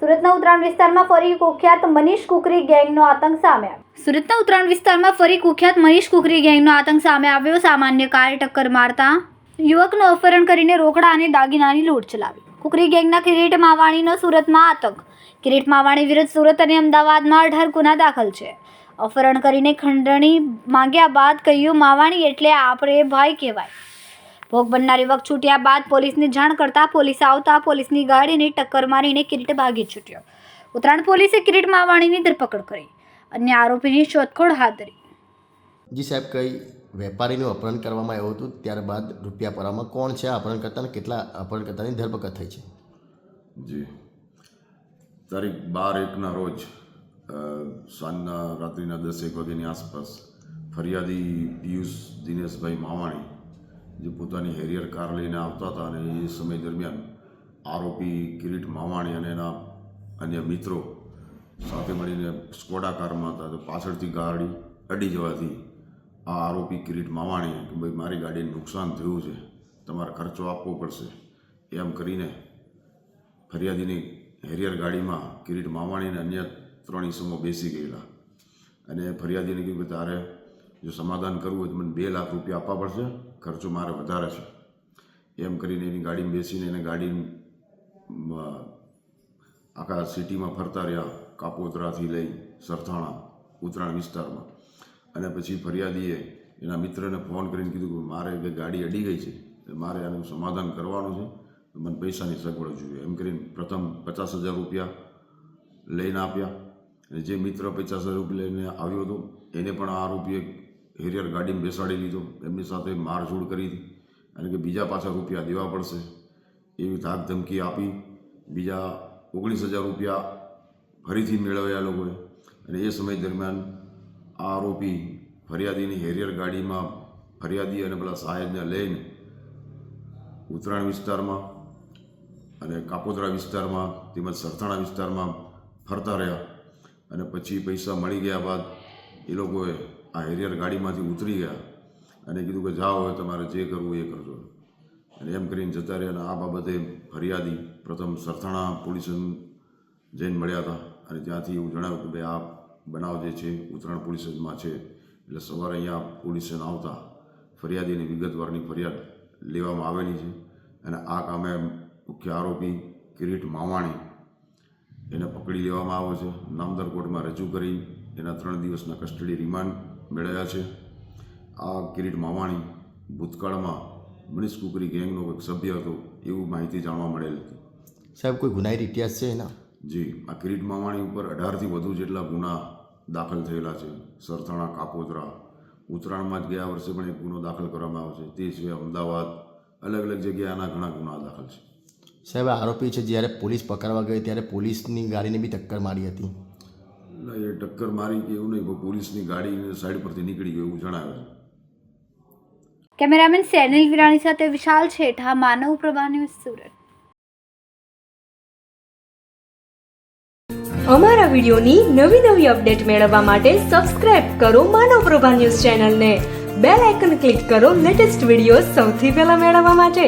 સુરતના ઉત્તરાયણ વિસ્તારમાં ફરી કુખ્યાત મનીષ કુકરી ગેંગનો આતંક સામે સુરતના ઉત્તરાયણ વિસ્તારમાં ફરી કુખ્યાત મનીષ કુકરી ગેંગનો આતંક સામે આવ્યો. સામાન્ય કાર ટક્કર મારતા યુવકનું અપહરણ કરીને રોકડા અને દાગીનાની લૂંટ ચલાવી. કુકરી ગેંગના કિરીટ માવાણીનો સુરતમાં આતંક. કિરીટ માવાણી વિરુદ્ધ સુરત અને અમદાવાદમાં અઢાર ગુના દાખલ છે. અપહરણ કરીને ખંડણી માંગ્યા બાદ કહ્યું, માવાણી એટલે આપણે ભાઈ કહેવાય. ભોગ બનનાર યુવક છૂટ્યા બાદ પોલીસને જાણ કરતા પોલીસ આવતા પોલીસની ગાડીને ટક્કર મારીને કિરીટ ભાગી છૂટ્યો. ઉત્તરાયણ પોલીસે કિરીટ માવાણીની ધરપકડ કરી અન્ય આરોપીની શોધખોળ હાથ ધરી. જી સાહેબ કઈ વેપારીનું અપહરણ કરવામાં આવ્યું હતું? ત્યારબાદ રૂપિયા પરામાં કોણ છે? અપહરણકર્તા અને કેટલા અપહરણકર્તાની ધરપકડ થઈ છે? જી. તારીખ બાર એકના રોજ સાંજના રાત્રિના દસ એક વાગ્યાની આસપાસ ફરિયાદી પિયુષ દિનેશભાઈ માવાણી જે પોતાની હેરિયર કાર લઈને આવતા હતા અને એ સમય દરમિયાન આરોપી કિરીટ માવાણી અને એના અન્ય મિત્રો સાથે મળીને સ્કોડા કારમાં હતા. તો પાછળથી ગાડી અડી જવાથી આ આરોપી કિરીટ માવાણી કે ભાઈ, મારી ગાડીને નુકસાન થયું છે, તમારે ખર્ચો આપવો પડશે. એમ કરીને ફરિયાદીની હેરિયર ગાડીમાં કિરીટ માવાણી અને અન્ય ત્રણ ઈસમો બેસી ગયેલા. અને ફરિયાદીને કીધું કે તારે જો સમાધાન કરવું હોય તો મને બે લાખ રૂપિયા આપવા પડશે. ખર્ચો મારે વધારે છે. એમ કરીને એની ગાડીમાં બેસીને એને ગાડી આખા સિટીમાં ફરતા રહ્યા કાપોતરાથી લઈ સરથાણા, ઉત્તરાયણ વિસ્તારમાં. અને પછી ફરિયાદીએ એના મિત્રને ફોન કરીને કીધું કે મારે ગાડી અડી ગઈ છે મારે આનું સમાધાન કરવાનું છે મને પૈસાની સગવડ જોઈએ. એમ કરીને પ્રથમ પચાસ હજાર રૂપિયા લઈને આપ્યા. અને જે મિત્ર પચાસ હજાર રૂપિયા લઈને આવ્યો હતો, એને પણ આ આરોપીએ હેરિયર ગાડીમાં બેસાડી લીધો એમની સાથે મારઝૂડ કરી હતી. અને કે બીજા પાછા રૂપિયા દેવા પડશે એવી ધાક ધમકી આપી. બીજા ઓગણીસ હજાર રૂપિયા ફરીથી મેળવ્યા લોકોએ. અને એ સમય દરમિયાન આ આરોપી ફરિયાદીની હેરિયર ગાડીમાં ફરિયાદી અને પેલા સાહેબને લઈને ઉત્તરાયણ વિસ્તારમાં અને કાપોદરા વિસ્તારમાં તેમજ સરથાણા વિસ્તારમાં ફરતા રહ્યા. અને પછી પૈસા મળી ગયા બાદ એ લોકોએ આ હેરિયર ગાડીમાંથી ઉતરી ગયા અને કીધું કે જાઓ, હવે તમારે જે કરવું એ કરજો. અને એમ કરીને જતા રહ્યા અને આ બાબતે ફરિયાદી પ્રથમ સરથાણા પોલીસ જઈને મળ્યા હતા. અને ત્યાંથી એવું જણાવ્યું કે ભાઈ, આ બનાવ જે છે, ઉત્તરાયણ પોલીસ સ્ટેશનમાં છે. એટલે સવારે અહીંયા પોલીસ આવતા ફરિયાદીની વિગતવારની ફરિયાદ લેવામાં આવેલી છે. અને આ કામે મુખ્ય આરોપી કિરીટ માવાણી એને પકડી લેવામાં આવ્યો છે. નામદાર કોર્ટમાં રજૂ કરી, એના ત્રણ દિવસના કસ્ટડી રિમાન્ડ મેળવ્યા છે. આ કિરીટ માવાણી ભૂતકાળમાં મનીષ કુકરી ગેંગનો એક સભ્ય હતો એવું માહિતી જાણવા મળેલ હતી. સાહેબ કોઈ ગુનાહિત ઇતિહાસ છે એના? જી આ કિરીટ માવાણી ઉપર અઢારથી વધુ જેટલા ગુના દાખલ થયેલા છે. સરથાણા કાપોદરા ઉત્તરાયણમાં જ ગયા વર્ષે પણ એક ગુનો દાખલ કરવામાં આવ્યો છે. તે સિવાય અમદાવાદ અલગ અલગ જગ્યાએ આના ઘણા ગુના દાખલ છે. સાહેબ આ આરોપી છે જ્યારે પોલીસ પકડવા ગઈ ત્યારે પોલીસની ગાડીને બી ટક્કર મારી હતી. એટલે એ ટક્કર મારી કે એવું નહીં પણ પોલીસની ગાડી સાઈડ પરથી નીકળી ગયું એવું જણાવે છે. કેમેરામેન સેનિલ વિરાણી સાથે વિશાલ છેઠા માનવ પ્રભા ન્યૂઝ સુરત. અમારા વિડીયોની નવી નવી અપડેટ મેળવવા માટે સબસ્ક્રાઇબ કરો માનવ પ્રભા ન્યૂઝ ચેનલને. બેલ આઇકન ક્લિક કરો લેટેસ્ટ વીડિયો સૌથી પહેલા મેળવવા માટે.